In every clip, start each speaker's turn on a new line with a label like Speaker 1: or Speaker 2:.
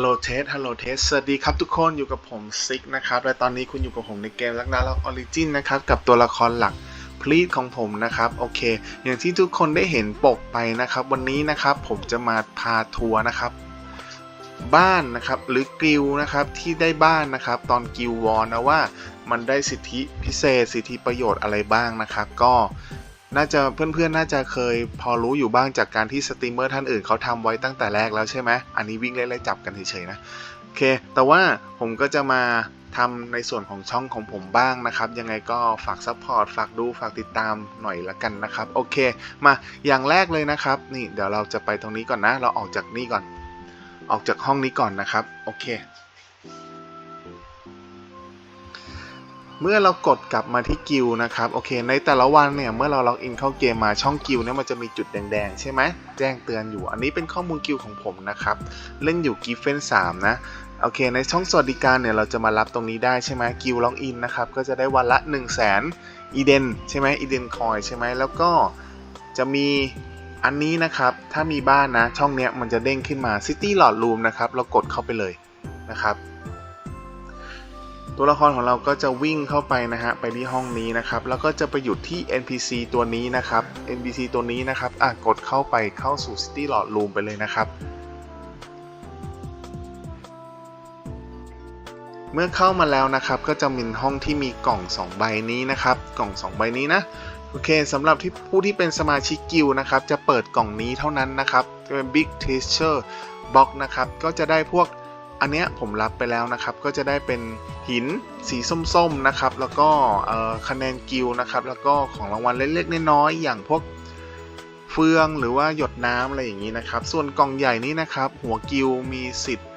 Speaker 1: ลโหลเทสฮัลโหลเทสสวัสดีครับทุกคนอยู่กับผมซิกนะครับและตอนนี้คุณอยู่กับผมในเกมลักนาล็อกออริจินนะครับกับตัวละครหลักพลีดของผมนะครับโอเค อย่างที่ทุกคนได้เห็นปกไปนะครับ วันนี้นะครับผมจะมาพาทัวร์นะครับ บ้านนะครับหรือกิลนะครับที่ได้บ้านนะครับ ตอนกิลวอร์นะว่ามันได้สิทธิพิเศษ สิทธิประโยชน์อะไรบ้างนะครับ ก็ น่าจะเพื่อนๆ น่าจะเคยพอรู้อยู่บ้างจากการที่สตรีมเมอร์ท่านอื่นเขาทำไว้ตั้งแต่แรกแล้วใช่ไหมอันนี้วิ่งไล่ๆจับกันเฉยๆนะโอเค แต่ว่าผมก็จะมาทำในส่วนของช่องของผมบ้างนะครับ ยังไงก็ฝากซัพพอร์ตฝากดูฝากติดตามหน่อยละกันนะครับ โอเค มาอย่างแรกเลยนะครับ นี่เดี๋ยวเราจะไปตรงนี้ก่อนนะ เราออกจากนี่ก่อน ออกจากห้องนี้ก่อนนะครับ โอเค เมื่อเรากดกลับมาที่กิลนะครับโอเค ในแต่ละวันเนี่ยเมื่อเราล็อกอินเข้าเกมมาช่องกิลเนี่ยมันจะมีจุดแดงๆ ใช่ไหมแจ้งเตือนอยู่ อันนี้เป็นข้อมูลกิลของผมนะครับ เล่นอยู่กิฟเฟน3นะโอเค ในช่องสวัสดิการเนี่ยเราจะมารับตรงนี้ได้ใช่ไหมกิลล็อกอินนะครับก็จะได้วันละ 1 0 0 0 0แสนอีเดนใช่ไหมอีเดนคอยใช่ไหมแล้วก็จะมีอันนี้นะครับถ้ามีบ้านนะช่องเนี้ยมันจะเด้งขึ้นมา City Lord Room นะครับเรากดเข้าไปเลยนะครับ ตัวละครของเราก็จะวิ่งเข้าไปนะฮะไปที่ห้องนี้นะครับแล้วก็จะไปหยุดที่ NPC ตัวนี้นะครับ NPC ตัวนี้นะครับอะกดเข้าไปเข้าสู่ City Lord Room ไปเลยนะครับ เมื่อเข้ามาแล้วนะครับก็จะมีห้องที่มีกล่อง 2 ใบนี้นะครับ กล่อง 2 ใบนี้นะโอเคสำหรับที่ผู้ที่เป็นสมาชิกกิลนะครับ จะเปิดกล่องนี้เท่านั้นนะครับจะเป็น Big Treasure Box นะครับ ก็จะได้พวก อันเนี้ยผมรับไปแล้วนะครับ ก็จะได้เป็นหินสีส้มๆนะครับ แล้วก็คะแนนกิลนะครับ แล้วก็ของรางวัลเล็กๆน้อยๆอย่างพวกเฟืองหรือว่าหยดน้ำอะไรอย่างนี้นะครับ ส่วนกล่องใหญ่นี้นะครับ หัวกิลมีสิทธิ์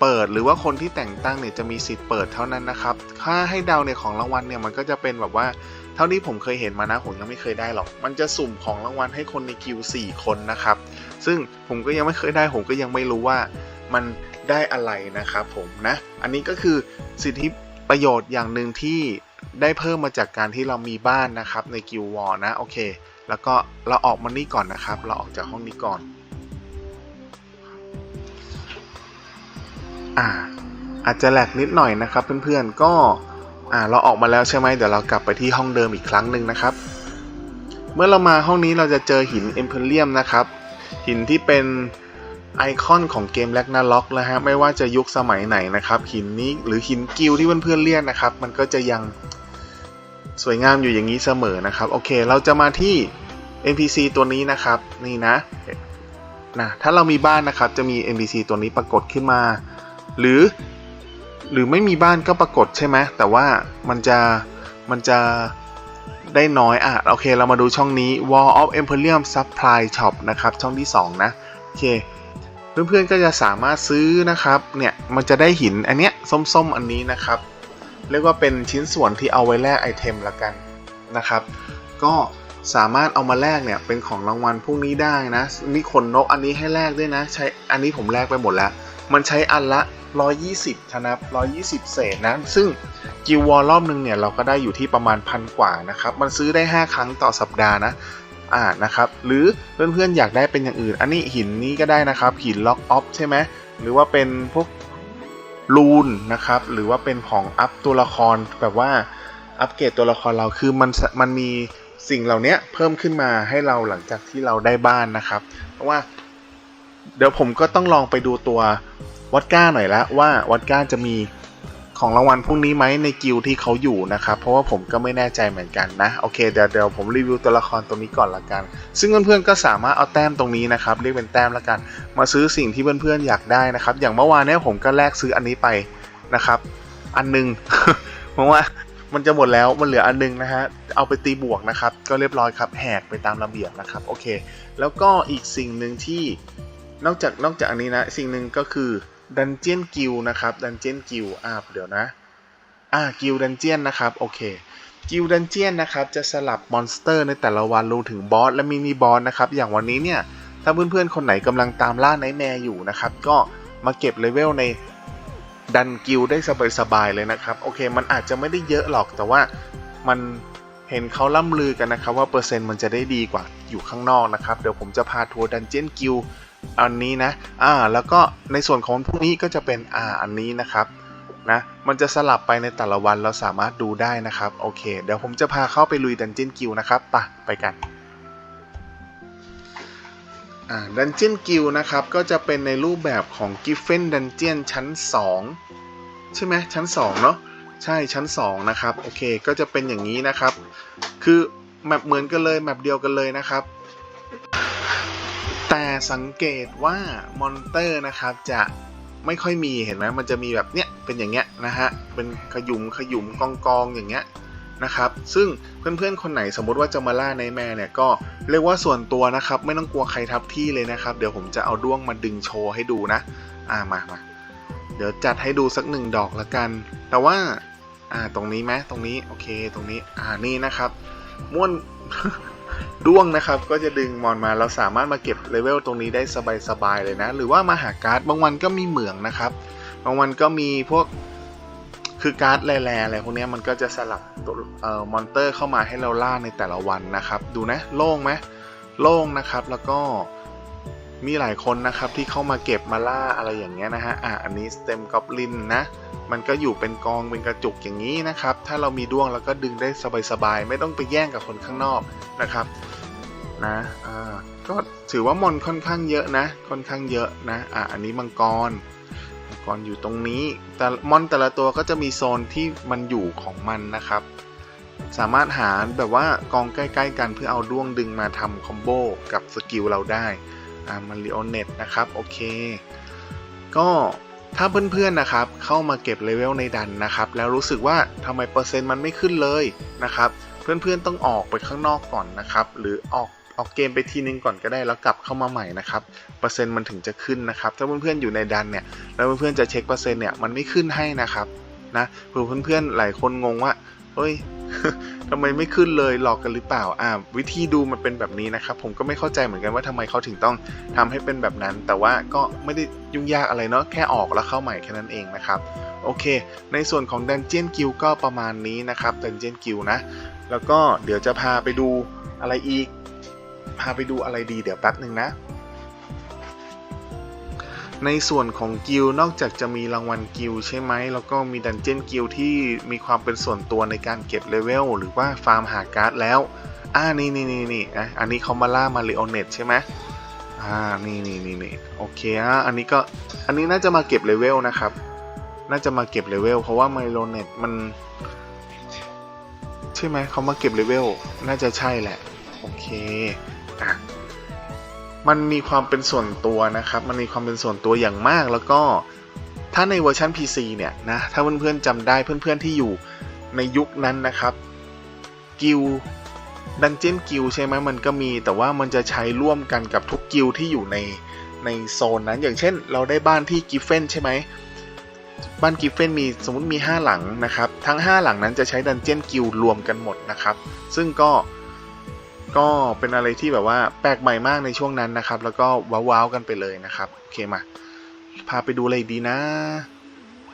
Speaker 1: เปิดหรือว่าคนที่แต่งตั้งเนี่ยจะมีสิทธิ์เปิดเท่านั้นนะครับ ถ้าให้เดาในของรางวัลเนี่ยมันก็จะเป็นแบบว่าเท่าที่ผมเคยเห็นมานะผมยังไม่เคยได้หรอก มันจะสุ่มของรางวัลให้คนในกิลด์สี่คนนะครับ ซึ่งผมก็ยังไม่เคยได้ผมก็ยังไม่รู้ว่า มันได้อะไรนะครับผมนะ อันนี้ก็คือสิทธิประโยชน์อย่างหนึ่งที่ได้เพิ่มมาจากการที่เรามีบ้านนะครับในกิลวอร์นะโอเค แล้วก็เราออกมานี่ก่อนนะครับ เราออกจากห้องนี้ก่อน อ่า อาจจะแหลกนิดหน่อยนะครับเพื่อนๆก็อ่าเราออกมาแล้วใช่ไหมเดี๋ยวเรากลับไปที่ห้องเดิมอีกครั้งหนึ่งนะครับ เมื่อเรามาห้องนี้เราจะเจอหินเอ็มเพเรียมนะครับ หินที่เป็น ไอคอนของเกมแลกนาล็อกนะฮะไม่ว่าจะยุคสมัยไหนนะครับหินนี้หรือหินกิลที่เพื่อนๆเรียกนะครับ มันก็จะยังสวยงามอยู่อย่างนี้เสมอนะครับโอเค เราจะมาที่ NPC ตัวนี้นะครับนี่นะนะถ้าเรามีบ้านนะครับจะมี NPC ตัวนี้ปรากฏขึ้นมา หรือหรือไม่มีบ้านก็ปรากฏใช่ไหมแต่ว่ามันจะมันจะได้น้อยอะโอเค เรามาดูช่องนี้ Wall of Emporium Supply Shop นะครับ ช่องที่ 2 นะ โอเค เพื่อนๆก็จะสามารถซื้อนะครับเนี่ยมันจะได้หินอันเนี้ยส้มๆอันนี้นะครับเรียกว่าเป็นชิ้นส่วนที่เอาไว้แลกไอเทมละกันนะครับ ก็สามารถเอามาแลกเนี่ยเป็นของรางวัลพวกนี้ได้นะมีขนนกอันนี้ให้แลกด้วยนะ ใช้อันนี้ผมแลกไปหมดแล้ว มันใช้อันละ 120นะครับ 120 เศษนะ ซึ่งกิววอลรอบนึงเนี่ยเราก็ได้อยู่ที่ประมาณพันกว่านะครับ มันซื้อได้ 5 ครั้งต่อสัปดาห์นะ อ่านะครับ หรือเพื่อนๆอยากได้เป็นอย่างอื่น อันนี้หินนี้ก็ได้นะครับ หินล็อกออฟใช่ไหมหรือว่าเป็นพวกรูนนะครับ หรือว่าเป็นของอัพตัวละครแบบว่าอัปเกรดตัวละครเราคือมันมันมีสิ่งเหล่านี้เพิ่มขึ้นมาให้เราหลังจากที่เราได้บ้านนะครับ เพราะว่า เดี๋ยวผมก็ต้องลองไปดูตัววัดก้าหน่อยละว่าวัดก้าจะมี ของรางวัลพวกนี้ไหมในกิลที่เขาอยู่นะครับ เพราะว่าผมก็ไม่แน่ใจเหมือนกันนะ โอเคเดี๋ยวเดี๋ยวผมรีวิวตัวละครตรงนี้ก่อนละกัน ซึ่งเพื่อนๆก็สามารถเอาแต้มตรงนี้นะครับ เรียกเป็นแต้มละกัน มาซื้อสิ่งที่เพื่อนๆอยากได้นะครับ อย่างเมื่อวานนี้ผมก็แลกซื้ออันนี้ไปนะครับ อันหนึงเพราะว่ามันจะหมดแล้วมันเหลืออันหนึงนะฮะ เอาไปตีบวกนะครับ ก็เรียบร้อยครับแหกไปตามระเบียบนะครับ โอเค แล้วก็อีกสิ่งหนึ่งที่นอกจากนอกจากอันนี้นะ สิ่งหนึ่งก็คือ ดันเจียนกิลนะครับดันเจียนกิลอ่าเดี๋ยวนะอ่ากิลดันเจียนนะครับโอเคกิลดันเจียนนะครับจะสลับมอนสเตอร์ในแต่ละวันรวมถึงบอสและมินิบอสนะครับอย่างวันนี้เนี่ยถ้าเพื่อนๆคนไหนกำลังตามล่าไนท์แมร์อยู่นะครับก็มาเก็บเลเวลในดันกิลได้สบายๆเลยนะครับโอเค มันอาจจะไม่ได้เยอะหรอกแต่ว่ามัน เห็นเขาล่ำลือกันนะครับว่าเปอร์เซ็นต์มันจะได้ดีกว่าอยู่ข้างนอกนะครับ เดี๋ยวผมจะพาทัวร์ดันเจียนกิลอันนี้นะ อ่า แล้วก็ในส่วนของพวกนี้ก็จะเป็นอ่าอันนี้นะครับนะ มันจะสลับไปในแต่ละวันเราสามารถดูได้นะครับ โอเค เดี๋ยวผมจะพาเข้าไปลุยดันเจียนกิลนะครับปะไปกันอ่าดันเจียนกิลนะครับ ก็จะเป็นในรูปแบบของกิฟเฟนดันเจียนชั้น 2 ใช่ไหมชั้น 2 เนาะ ใช่ชั้น 2 นะครับ โอเคก็จะเป็นอย่างนี้นะครับ คือแมปเหมือนกันเลยแมปเดียวกันเลยนะครับ แต่สังเกตว่ามอนเตอร์นะครับจะไม่ค่อยมีเห็นไหมมันจะมีแบบเนี้ยเป็นอย่างเงี้ยนะฮะเป็นขยุมขยุมกองกองอย่างเงี้ยนะครับซึ่งเพื่อนๆ คนไหนสมมติว่าจะมาล่าในแม่เนี่ยก็เรียกว่าส่วนตัวนะครับไม่ต้องกลัวใครทับที่เลยนะครับ เดี๋ยวผมจะเอาด้วงมาดึงโชว์ให้ดูนะ อ่ามามาเดี๋ยวจัดให้ดูสักหนึ่งดอกละกัน แต่ว่า อ่าตรงนี้ไหมตรงนี้โอเคตรงนี้อ่านี่นะครับม้วนด้วงนะครับก็จะดึงมอนมาเราสามารถมาเก็บเลเวลตรงนี้ได้สบายๆเลยนะ หรือว่ามาหาการ์ดบางวันก็มีเหมืองนะครับ บางวันก็มีพวกคือการ์ดแร่ๆอะไรพวกนี้มันก็จะสลับตัวเอ่อมอนเตอร์เข้ามาให้เราล่าในแต่ละวันนะครับ ดูนะโล่งไหมโล่งนะครับแล้วก็ มีหลายคนนะครับที่เข้ามาเก็บมาล่าอะไรอย่างเงี้ยนะฮะอะอันนี้สเต็มกอบลินนะมันก็อยู่เป็นกองเป็นกระจุกอย่างนี้นะครับ ถ้าเรามีด้วงเราก็ดึงได้สบายๆ ไม่ต้องไปแย่งกับคนข้างนอกนะครับนะอ่าก็ถือว่ามอนค่อนข้างเยอะนะ ค่อนข้างเยอะนะอ่าอันนี้มังกรมังกรอยู่ตรงนี้ แต่มอนแต่ละตัวก็จะมีโซนที่มันอยู่ของมันนะครับ สามารถหาแบบว่ากองใกล้ ๆ กันเพื่อเอาด้วงดึงมาทำคอมโบกับสกิลเราได้ อ่ามันลีโอเน็ตนะครับ โอเค ก็ถ้าเพื่อนๆนะครับ เข้ามาเก็บเลเวลในดันนะครับ แล้วรู้สึกว่าทำไมเปอร์เซ็นต์มันไม่ขึ้นเลยนะครับ เพื่อนๆต้องออกไปข้างนอกก่อนนะครับ หรือออกออกเกมไปทีนึงก่อนก็ได้แล้วกลับเข้ามาใหม่นะครับเปอร์เซ็นต์มันถึงจะขึ้นนะครับ ถ้าเพื่อนๆอยู่ในดันเนี่ยแล้วเพื่อนๆจะเช็คเปอร์เซ็นต์เนี่ยมันไม่ขึ้นให้นะครับนะเผื่อเพื่อนๆหลายคนงงว่าเฮ้ย ทำไมไม่ขึ้นเลยหลอกกันหรือเปล่าอ่าวิธีดูมันเป็นแบบนี้นะครับ ผมก็ไม่เข้าใจเหมือนกันว่าทำไมเขาถึงต้องทำให้เป็นแบบนั้น แต่ว่าก็ไม่ได้ยุ่งยากอะไรเนาะแค่ออกแล้วเข้าใหม่แค่นั้นเองนะครับโอเค ในส่วนของ Dungeon Guild ก็ประมาณนี้นะครับ Dungeon Guild นะ แล้วก็เดี๋ยวจะพาไปดูอะไรอีก พาไปดูอะไรดีเดี๋ยวแป๊บหนึ่งนะ ในส่วนของกิลนอกจากจะมีรางวัลกิลใช่ไหม แล้วก็มีดันเจียนกิลที่มีความเป็นส่วนตัวในการเก็บเลเวลหรือว่าฟาร์มหาการ์ดแล้วอ่านี่นี่นี่นี่อะอันนี้เขามาล่ามาริโอเนตใช่ไหมอ่านี่นี่นี่นี่โอเคอะอันนี้ก็อันนี้น่าจะมาเก็บเลเวลนะครับ น่าจะมาเก็บเลเวลเพราะว่ามาริโอเนตมันใช่ไหมเขามาเก็บเลเวลน่าจะใช่แหละ โอเคอะ มันมีความเป็นส่วนตัวนะครับ มันมีความเป็นส่วนตัวอย่างมาก แล้วก็ถ้าในเวอร์ชัน PC เนี่ยนะถ้าเพื่อนๆจำได้เพื่อนๆที่อยู่ในยุคนั้นนะครับกิลดันเจียนกิลใช่ไหมมันก็มีแต่ว่ามันจะใช้ร่วมกันกับทุกกิลที่อยู่ในในโซนนั้น อย่างเช่น เราได้บ้านที่กิฟเฟนใช่ไหมบ้านกิฟเฟนมีสมมติมี 5 หลังนะครับ ทั้ง 5 หลังนั้นจะใช้ดันเจียนกิลรวมกันหมดนะครับ ซึ่งก็ ก็เป็นอะไรที่แบบว่าแปลกใหม่มากในช่วงนั้นนะครับ แล้วก็ว้าวๆกันไปเลยนะครับโอเคมาพาไปดูอะไรดีนะ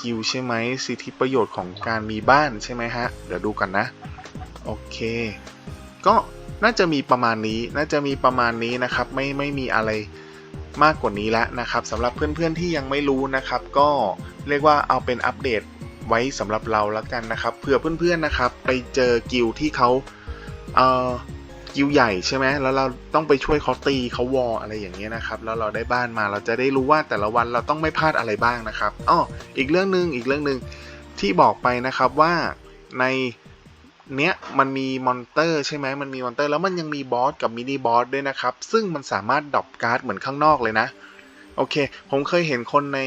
Speaker 1: กิลใช่ไหมสิทธิประโยชน์ของการมีบ้านใช่ไหมฮะ เดี๋ยวดูกันนะ โอเค ก็น่าจะมีประมาณนี้น่าจะมีประมาณนี้นะครับ ไม่ไม่มีอะไรมากกว่านี้แล้วนะครับสำหรับเพื่อนๆที่ยังไม่รู้นะครับ ก็เรียกว่าเอาเป็นอัปเดตไว้สำหรับเราแล้วกันนะครับเผื่อเพื่อนๆนะครับ ไปเจอกิลที่เขาเอ่อ กิลใหญ่ใช่ไหมแล้วเราต้องไปช่วยเขาตีเขาวอลอะไรอย่างเงี้ยนะครับ แล้วเราได้บ้านมาเราจะได้รู้ว่าแต่ละวันเราต้องไม่พลาดอะไรบ้างนะครับอ้ออีกเรื่องหนึ่งอีกเรื่องหนึ่งที่บอกไปนะครับว่าในเนี้ยมันมีมอนเตอร์ใช่ไหมมันมีมอนเตอร์แล้วมันยังมีบอสกับมินิบอสด้วยนะครับ ซึ่งมันสามารถดรอปการ์ดเหมือนข้างนอกเลยนะ โอเค ผมเคยเห็นคนใน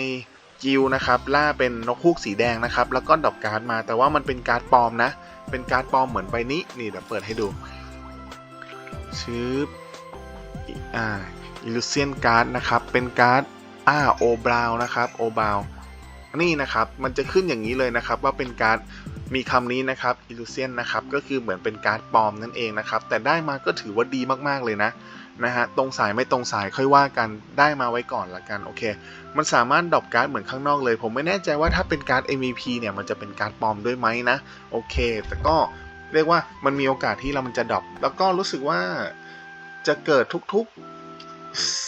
Speaker 1: กิลนะครับล่าเป็นนกฮูกสีแดงนะครับ แล้วก็ดรอปการ์ดมา แต่ว่ามันเป็นการ์ดปลอมนะ เป็นการ์ดปลอมเหมือนใบนี้นี่เดี๋ยวเปิดให้ดู ชื่ออ่าอิลูเซียนการ์ดนะครับ เป็นการ์ดอ่าโอบราวนะครับโอบราวนี่นะครับ มันจะขึ้นอย่างนี้เลยนะครับ ว่าเป็นการ์ดมีคำนี้นะครับ illusion นะครับ ก็คือเหมือนเป็นการ์ดปลอมนั่นเองนะครับ แต่ได้มาก็ถือว่าดีมากๆเลยนะนะฮะตรงสายไม่ตรงสายค่อยว่ากันได้มาไว้ก่อนละกันโอเค มันสามารถดรอปการ์ดเหมือนข้างนอกเลย ผมไม่แน่ใจว่าถ้าเป็นการ์ด MVP เนี่ยมันจะเป็นการ์ดปลอมด้วยไหมนะโอเค แต่ก็ เรียกว่ามันมีโอกาสที่เรามันจะดรอปแล้วก็รู้สึกว่าจะเกิดทุกๆ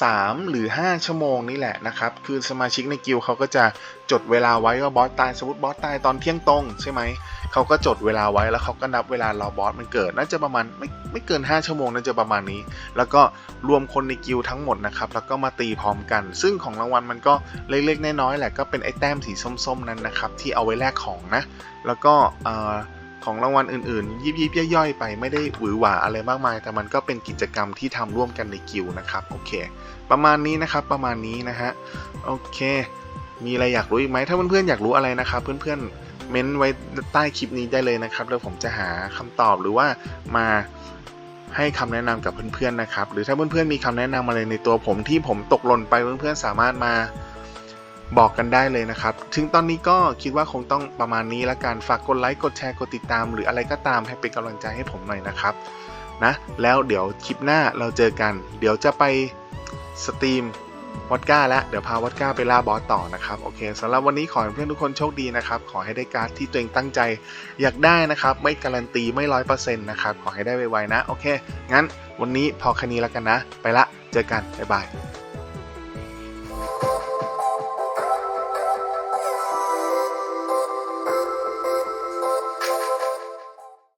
Speaker 1: 3 หรือ 5 ชั่วโมงนี่แหละนะครับ คือสมาชิกในกิลด์เขาก็จะจดเวลาไว้ว่าบอสตายสมมติบอสตายตอนเที่ยงตรงใช่ไหมเขาก็จดเวลาไว้แล้วเขาก็นับเวลารอบอสมันเกิดน่าจะประมาณไม่ไม่เกิน 5 ชั่วโมงน่าจะประมาณนี้ แล้วก็รวมคนในกิลด์ทั้งหมดนะครับแล้วก็มาตีพร้อมกัน ซึ่งของรางวัลมันก็เล็กๆน้อยๆแหละก็เป็นไอ้แต้มสีส้มๆนั้นนะครับที่เอาไว้แลกของนะ แล้วก็เอ่อ ของรางวัลอื่นๆ ยิบยิบย่อยๆ ไปไม่ได้หวือหวาอะไรมากมาย แต่มันก็เป็นกิจกรรมที่ทำร่วมกันในกิลด์นะครับโอเค ประมาณนี้นะครับประมาณนี้นะฮะโอเค มีอะไรอยากรู้อีกไหมถ้าเพื่อนๆอยากรู้อะไรนะครับ เพื่อนๆเม้นไว้ใต้คลิปนี้ได้เลยนะครับแล้วผมจะหาคำตอบหรือว่ามาให้คำแนะนำกับเพื่อนๆนะครับ หรือถ้าเพื่อนๆมีคำแนะนำอะไรในตัวผมที่ผมตกหล่นไปเพื่อนๆสามารถมา บอกกันได้เลยนะครับ ถึงตอนนี้ก็คิดว่าคงต้องประมาณนี้ละกันฝากกดไลค์กดแชร์กดติดตาม หรืออะไรก็ตามให้เป็นกำลังใจให้ผมหน่อยนะครับนะแล้วเดี๋ยวคลิปหน้าเราเจอกัน เดี๋ยวจะไปสตรีมวอดก้าแล้วเดี๋ยวพาวอดก้าไปล่าบอสต่อนะครับโอเคสำหรับวันนี้ขอให้เพื่อนทุกคนโชคดีนะครับ ขอให้ได้การ์ดที่ตัวเองตั้งใจอยากได้นะครับ ไม่การันตีไม่ร้อยเปอร์เซ็นต์นะครับ ขอให้ได้ไวๆนะ โอเค งั้นวันนี้พอแค่นี้แล้วกันนะ ไปละ เจอกัน บ๊ายบาย